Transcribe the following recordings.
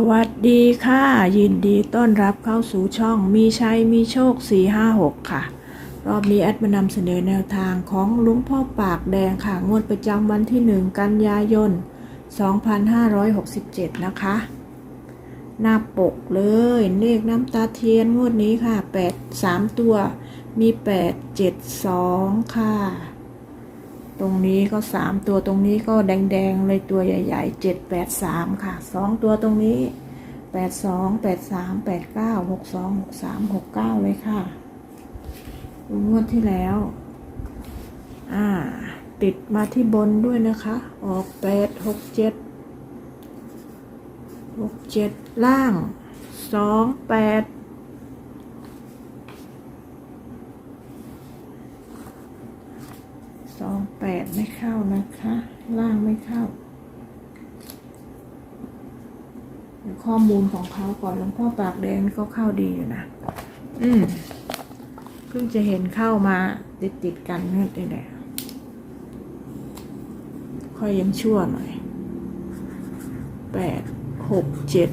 สวัสดีค่ะ ยินดีต้อนรับเข้าสู่ช่องมีชัยมีโชค 456 ค่ะ รอบนี้แอดมานำเสนอแนวทางของลุงพ่อปากแดงค่ะ งวดประจำวันที่ 1 กันยายน 2567 นะคะ หน้าปกเลยเลขน้ำตาเทียนงวดนี้ค่ะ 8 3 ตัวมี 8 7 2 ค่ะ ตรงนี้ก็สามตัวตรงนี้ก็แดงๆเลยตัวใหญ่ๆเจ็ดแปดสามค่ะสองตัวตรงนี้แปดสองแปดสามแปดเก้าหกสองหกสามหกเก้าเลยค่ะงวดที่แล้ว อ่า ติดมาที่บนด้วยนะคะ ออกแปดหกเจ็ดหกเจ็ดล่างสองแปด สองแปดไม่เข้านะคะ ล่างไม่เข้าข้อมูลของเขาก่อนหลวงพ่อปากแดงก็เข้าดีอยู่นะอืมเพิ่งจะเห็นเข้ามาติดติดกันนี่แหละค่อยยังชั่วหน่อยแปดหกเจ็ด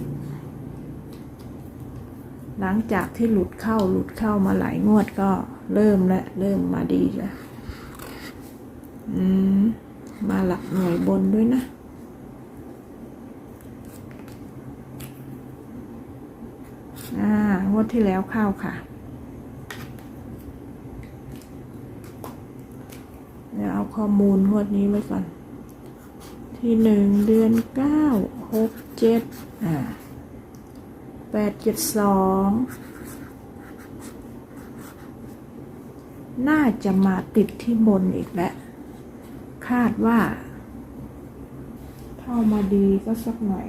หลังจากที่หลุดเข้าหลุดเข้ามาหลายงวดก็เริ่มและเริ่มมาดีแล้ว อืม มาหลักหน่วยบนด้วยนะ อ่างวดที่แล้วเข้าค่ะเดี๋ยวเอาข้อมูลงวดนี้ไว้ก่อน ที่หนึ่งเดือนเก้าหกเจ็ดอ่าแปดเจ็ดสองน่าจะมาติดที่บนอีกแล้ว คาดว่า เข้ามาดีก็สักหน่อย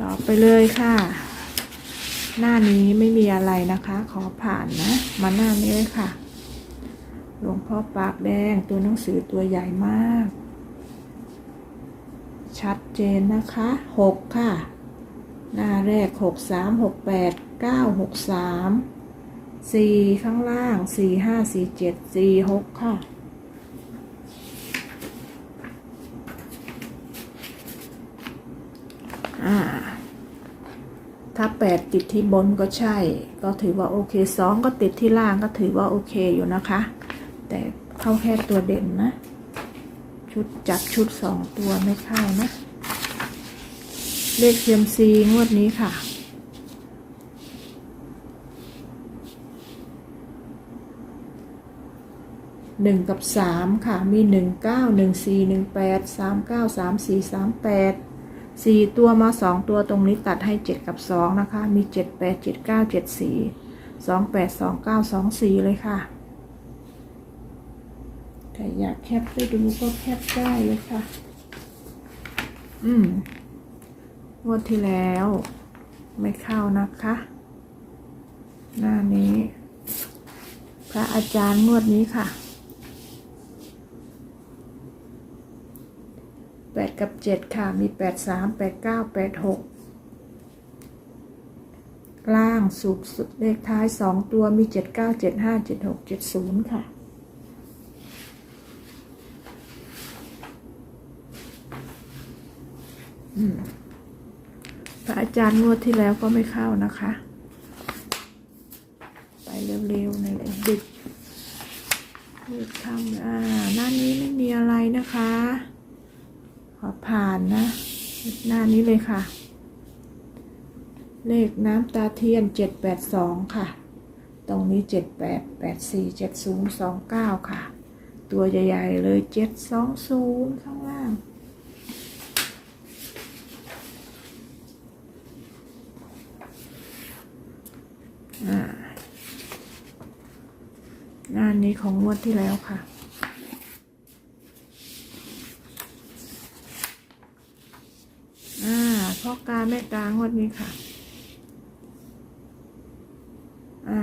ต่อไปเลยค่ะ หน้านี้ไม่มีอะไรนะคะ ขอผ่านนะ มาหน้านี้เลยค่ะ หลวงพ่อปากแดงตัวหนังสือตัวใหญ่มาก ชัดเจนนะคะหกค่ะ หน้าแรกหกสามหกแปดเก้าหกสาม สี่ข้างล่างสี่ห้าสี่เจ็ดสี่หกค่ะ อ่า ถ้าแปดติดที่บนก็ใช่ ก็ถือว่าโอเคสองก็ติดที่ล่างก็ถือว่าโอเคอยู่นะคะ แต่เข้าแค่ตัวเด่นนะ ชุดจัดชุดสองตัวไม่เข้านะ เลขเซียมซีงวดนี้ค่ะ 1 กับ 3 ค่ะ มี 19 14 18 39 34 38 4 ตัวมา 2 ตัวตรงนี้ตัดให้ 7 กับ 2 นะคะ มี 7 8 7 9 7 4 2 8 2 9 2 4 เลยค่ะแต่อยากแคปไปดูก็แคปได้เลยค่ะ อืมวันที่แล้ว ไม่เข้านะคะ หน้านี้ พระอาจารย์งวดนี้ค่ะ แปดกับเจ็ดค่ะ มีแปดสามแปดเก้าแปดหกล่างสุดเลขท้ายสองตัวมีเจ็ดเก้าเจ็ดห้าเจ็ดหกเจ็ดศูนย์ค่ะพระอาจารย์งวดที่แล้วก็ไม่เข้านะคะ ไปเร็วๆในอยเลยดึกมืดค่ำอ่าหน้านี้ไม่มีอะไรนะคะ อผ่านนะ หน้านี้เลยค่ะ เลขน้ำตาเทียนเจ็ดแปดสองค่ะ ตรงนี้เจ็ดแปดแปดสี่เจ็ดศูนย์สองเก้าค่ะ ตัวใหญ่ๆเลยเจ็ดสองศูนย์ข้างล่างอ่านนี้ของงวดที่แล้วค่ะ อ่า พ่อกาแม่กางวดนี้ค่ะ อ่า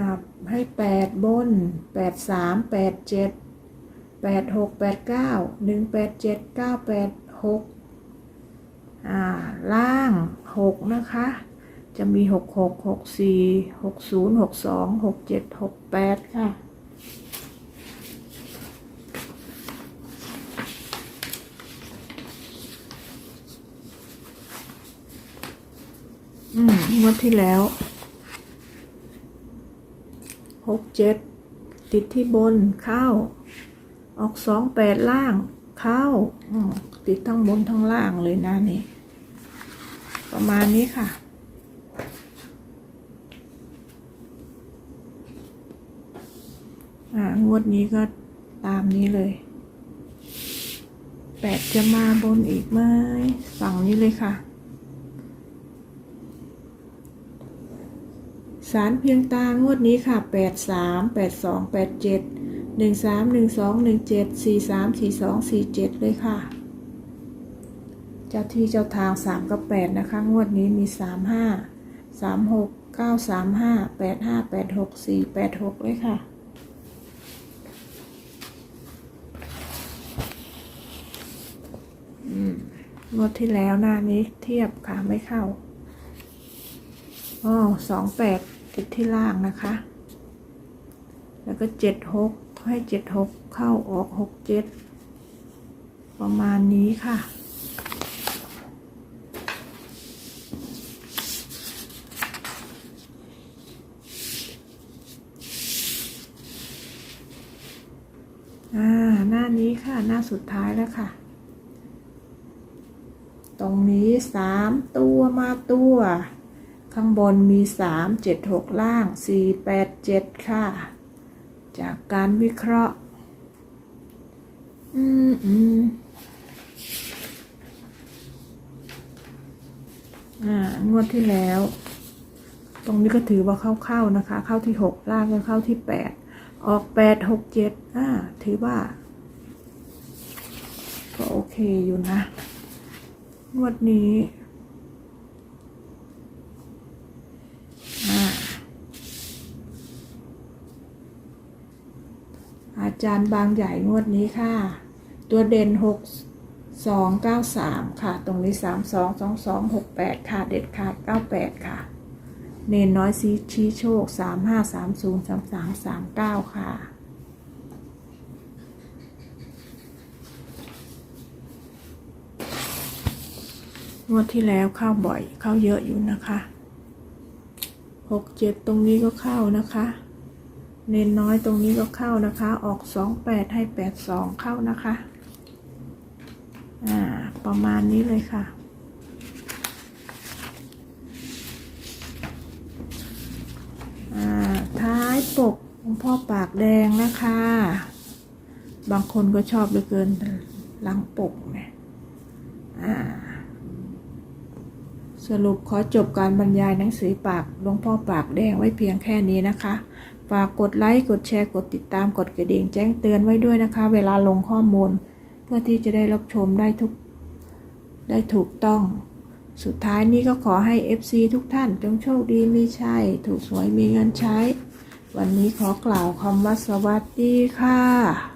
ให้แปดบนแปดสามแปดเจ็ดแปดหกแปดเก้าหนึ่งแปดเจ็ดเก้าแปดหกอ่า ล่างหกนะคะ จะมีหกหกหกสี่หกศูนย์หกสองหกเจ็ดหกแปดค่ะ อืมงวดที่แล้วหกเจ็ดติดที่บนเข้า ออกสองแปดล่างเข้าติดทั้งบนทั้งล่างเลยนะนี่ ประมาณนี้ค่ะ อ่างวดนี้ก็ตามนี้เลยแปดจะมาบนอีกไหมฝั่งนี้เลยค่ะ สารเพียงตางวดนี้ค่ะแปดสามแปดสองแปดเจ็ดหนึ่งสามหนึ่งสองหนึ่งเจ็ดสี่สามสี่สองสี่เจ็ดเลยค่ะ เจ้าที่เจ้าทางสามกับแปดนะคะ งวดนี้มีสามห้าสามหกเก้าสามห้าแปดห้าแปดหกสี่แปดหกเลยค่ะอืมงวดที่แล้วหน้านี้เทียบค่ะ ไม่เข้าอ๋อสองแปด ติดที่ล่างนะคะ แล้วก็เจ็ดหกให้เจ็ดหกเข้าออกหกเจ็ดประมาณนี้ค่ะ อ่า หน้านี้ค่ะ หน้าสุดท้ายแล้วค่ะ ตรงนี้สามตัวมาตัว ข้างบนมีสามเจ็ดหกล่างสี่แปดเจ็ดค่ะ จากการวิเคราะห์ อืมอืมอ่างวดที่แล้ว ตรงนี้ก็ถือว่าเข้าๆนะคะ เข้าที่หกล่างก็เข้าที่แปดออกแปดหกเจ็ดอ่าถือว่า ก็โอเคอยู่นะ งวดนี้ อ่า อา จารย์บางใหญ่งวดนี้ค่ะ ตัวเด่นหกสองเก้าสามค่ะ ตรงนี้สามสองสองสองหกแปดค่ะ เด็ดขาดเก้าแปดค่ะ เนนน้อยซีชี้โชคสามห้าสามศูนย์สามสามสามเก้าค่ะ งวดที่แล้วเข้าบ่อย เข้าเยอะอยู่นะคะหกเจ็ดตรงนี้ก็เข้านะคะ เน้นน้อยตรงนี้ก็เข้านะคะ ออกสองแปดให้แปดสองเข้านะคะ อ่า ประมาณนี้เลยค่ะ อ่า ท้ายปกหลวงพ่อปากแดงนะคะ บางคนก็ชอบเหลือเกินหลังปกเนี่ย อ่า สรุปขอจบการบรรยายหนังสือปากหลวงพ่อปากแดงไว้เพียงแค่นี้นะคะ ฝากกดไลค์กดแชร์กดติดตามกดกระดิ่งแจ้งเตือนไว้ด้วยนะคะ เวลาลงข้อมูล เพื่อที่จะได้รับชมได้ทุก ได้ถูกต้อง สุดท้ายนี้ก็ขอให้ FC ทุกท่านจงโชคดีมีชัยถูกหวยมีเงินใช้ วันนี้ขอกล่าวคำว่าสวัสดีค่ะ